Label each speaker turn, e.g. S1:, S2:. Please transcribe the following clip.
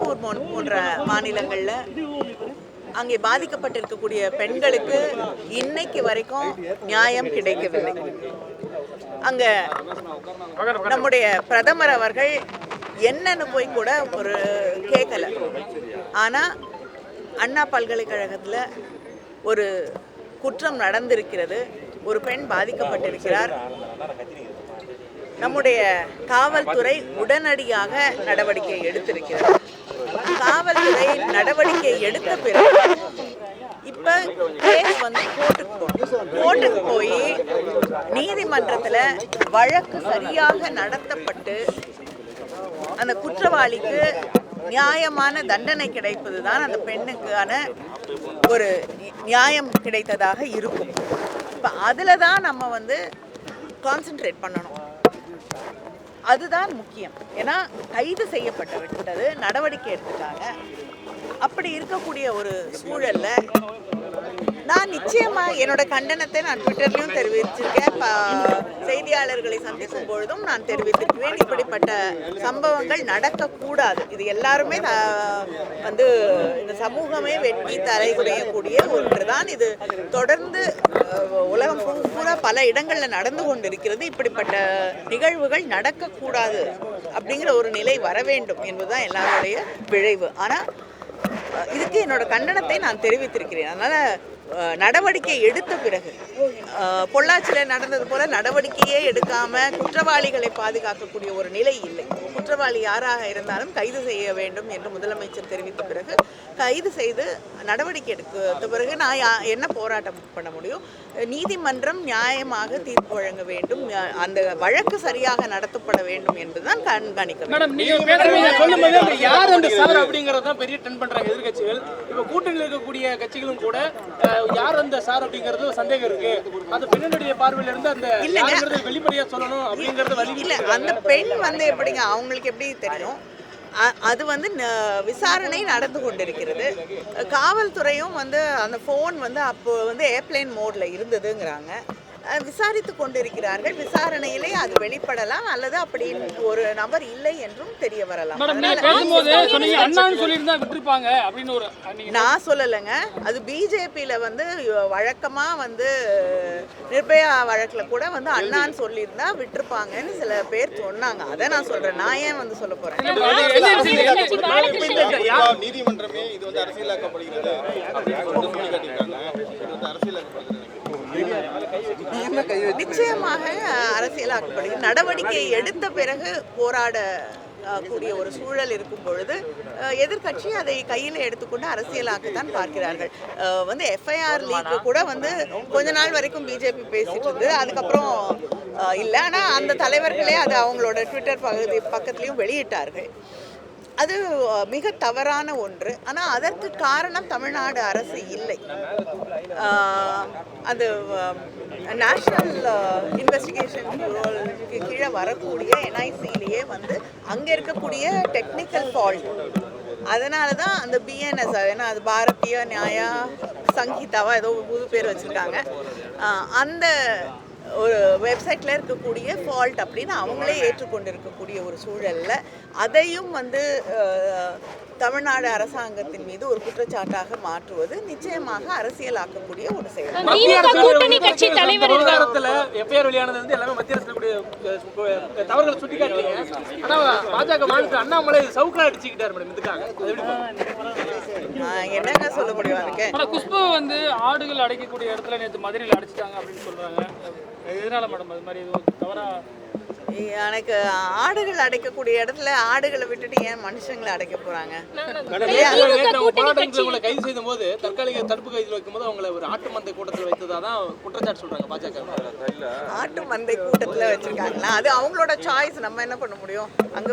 S1: மணிப்பூர் போன்ற மாநிலங்களில் அங்கே பாதிக்கப்பட்டிருக்கக்கூடிய பெண்களுக்கு இன்னைக்கு வரைக்கும் நியாயம் கிடைக்கவில்லை. அங்க நம்முடைய பிரதமர் அவர்கள் என்னன்னு போய் கூட ஒரு கேட்கல ஆனா அண்ணா பல்கலைக்கழகத்துல ஒரு குற்றம் நடந்திருக்கிறது. ஒரு பெண் பாதிக்கப்பட்டிருக்கிறார். நம்முடைய காவல்துறை உடனடியாக நடவடிக்கை எடுத்திருக்கிறது. காவல்துறை நடவடிக்கை எடுத்த பிறகு இப்ப கேஸ் வந்து கோர்ட்டுக்கு போகணும் கோர்ட்டுக்கு போய் நீதிமன்றத்துல வழக்கு சரியாக நடத்தப்பட்டு அந்த குற்றவாளிக்கு நியாயமான தண்டனை கிடைப்பது தான் அந்த பெண்ணுக்கான ஒரு நியாயம் கிடைத்ததாக இருக்கும். இப்போ அதில் தான் நம்ம வந்து கான்சென்ட்ரேட் பண்ணணும். அதுதான் முக்கியம். ஏன்னா கைது செய்யப்பட்டு விட்டது நடவடிக்கை எடுத்துட்டாங்க. அப்படி இருக்கக்கூடிய ஒரு சூழல்ல நான் நிச்சயமா என்னோட கண்டனத்தை நான் ட்விட்டர்லயும் தெரிவிச்சிருக்கேன் செய்தியாளர்களை சந்திக்கும் பொழுதும் நான் தெரிவித்திருக்கிறேன். இப்படிப்பட்ட சம்பவங்கள் நடக்கக்கூடாது. இது எல்லாருமே வந்து இந்த சமூகமே வெட்டி தலைகுறையக்கூடிய ஒன்றுதான். இது தொடர்ந்து உலகம் பூரா பல இடங்கள்ல நடந்து கொண்டிருக்கிறது. இப்படிப்பட்ட நிகழ்வுகள் நடக்கக்கூடாது அப்படிங்கிற ஒரு நிலை வர வேண்டும் என்பதுதான் எல்லாருடைய விழைவு. ஆனா இதுக்கு என்னோட கண்டனத்தை நான் தெரிவித்திருக்கிறேன். அதனால் நடவடிக்கை எடுத்த பிறகு பொள்ளாச்சியில் நடந்தது போல நடவடிக்கையே எடுக்காம குற்றவாளிகளை பாதுகாக்கக்கூடிய ஒரு நிலை இல்லை. குற்றவாளி யாராக இருந்தாலும் கைது செய்ய வேண்டும் என்று முதலமைச்சர் தெரிவித்த பிறகு கைது செய்து நடவடிக்கை எடுத்த பிறகு நான் என்ன போராட்டம் பண்ண முடியும்? நீதிமன்றம் நியாயமாக தீர்ப்பு வழங்க வேண்டும். அந்த வழக்கு சரியாக நடத்தப்பட வேண்டும் என்பதுதான் கண்காணிக்க
S2: எதிர்க்கட்சிகள் இப்ப கூட்டணியில் இருக்கக்கூடிய கட்சிகளும் கூட யார் அந்த சார் அப்படிங்கறது சந்தேகம் இருக்கு. அந்த பெண்ணுடைய பார்வையில இருந்து அந்த வெளிப்படையா சொல்லணும் அப்படிங்கறது வழி
S1: இல்ல அந்த பெண் வந்து எப்படிங்க அவங்களுக்கு எப்படி தெரியும்? அது வந்து விசாரணை நடந்து கொண்டிருக்கிறது. காவல்துறையும் வந்து அந்த ஃபோன் வந்து அப்போ வந்து ஏர்ப்ளேன் மோட்ல இருந்ததுங்கிறாங்க. விசாரித்து கொண்டிருக்கிறார்கள் விசாரணையிலே அது வெளிப்படலாம் அல்லது அப்படி ஒரு நபர் இல்லை என்றும் தெரிய வரலாம் நான் சொல்லலைங்க அது பிஜேபியில் வந்து வழக்கமா வந்து நிர்பயா வழக்குல கூட வந்து அண்ணான்னு சொல்லியிருந்தா விட்டுருப்பாங்கன்னு சில பேர் சொன்னாங்க அதை நான் சொல்றேன் நான் ஏன் வந்து சொல்ல போறேன்
S3: நீதிமன்றமே இது வந்து அரசியலாக்கப்படுகிறது அப்படின்னு சொல்லிட்டு சொல்லி காட்டியிருக்காங்க இது வந்து அரசியலாக்கப்படுகிறது
S1: நிச்சயமாக அரசியலாக்கப்படுகிறது. நடவடிக்கை எடுத்த பிறகு போராட கூடிய ஒரு சூழல் இருக்கும் பொழுது அஹ், எதிர்க்கட்சி அதை கையில் எடுத்துக்கொண்டு அரசியலாக்கத்தான் பார்க்கிறார்கள். வந்து எஃப்ஐஆர் லீக்கு கூட வந்து கொஞ்ச நாள் வரைக்கும் பிஜேபி பேசிட்டு இருந்தது. அதுக்கப்புறம் இல்லை. ஆனால் அந்த தலைவர்களே அது அவங்களோட ட்விட்டர் பகுதி பக்கத்துலேயும் வெளியிட்டார்கள். அது மிக தவறான ஒன்று. ஆனால் அதற்கு காரணம் தமிழ்நாடு அரசு இல்லை. அது நேஷ்னல் இன்வெஸ்டிகேஷன் பியூரோக்கு கீழே வரக்கூடிய என்ஐசிலேயே வந்து அங்கே இருக்கக்கூடிய டெக்னிக்கல் ஃபால்ட் அதனால தான் அந்த பிஎன்எஸ் ஏன்னா அது பாரதிய நியாயா சங்கீதாவா ஏதோ புது பேர் வச்சுருக்காங்க. அந்த வெப்சைட்டில் இருக்கக்கூடிய ஃபால்ட் அப்படின்னு அவங்களே ஏற்றுக்கொண்டு இருக்கக்கூடிய ஒரு சூழல்ல அதையும் வந்து தமிழ்நாடு அரசாங்கத்தின் மீது ஒரு குற்றச்சாட்டாக மாற்றுவது நிச்சயமாக அரசியலாக்கக்கூடிய ஒரு செயல்
S2: மத்திய
S4: திமுக
S2: அரசு
S4: கூட்டணி கட்சி
S2: இந்த
S4: தலைவர் இருக்காங்க.
S2: விவகாரத்துல எஃப்ஐஆர் வெளியானது வந்து எல்லாமே மத்திய அரசு கூடிய தவறுகளை சுட்டி காட்டுறீங்க ஆனா பாஜக மாநில அண்ணாமலை சவுக்கா அடிச்சுக்கிட்டாரு மேடம் இதுக்காக அது எப்படி பாக்குறீங்க?
S1: நான் என்னங்க சொல்ல முடியும் அதுக்கு
S5: ஆனா குஷ்பு வந்து ஆடுகள் அடைக்கக்கூடிய இடத்துல நேற்று மதுரையில் அடைச்சிட்டாங்க அப்படின்னு சொல்றாங்க எதனால மேடம் அது மாதிரி எதுவும் தவறா?
S1: எனக்கு ஆடுகள் அடைக்கக்கூடிய இடத்துல ஆடுகளை விட்டுட்டு ஏன் மனுஷங்களை அடைக்க போறாங்க?
S2: கைது செய்த போது தற்காலிக தடுப்பு கைதில் வைக்கும்போது அவங்களை ஒரு ஆட்டு மந்தை கூட்டத்தில் வைத்ததா தான் குற்றச்சாட்டு சொல்றாங்க பாஜக.
S1: ஆட்டு மந்தை கூட்டத்துல வச்சிருக்காங்களா? அது அவங்களோட சாய்ஸ் நம்ம என்ன பண்ண முடியும்? அங்க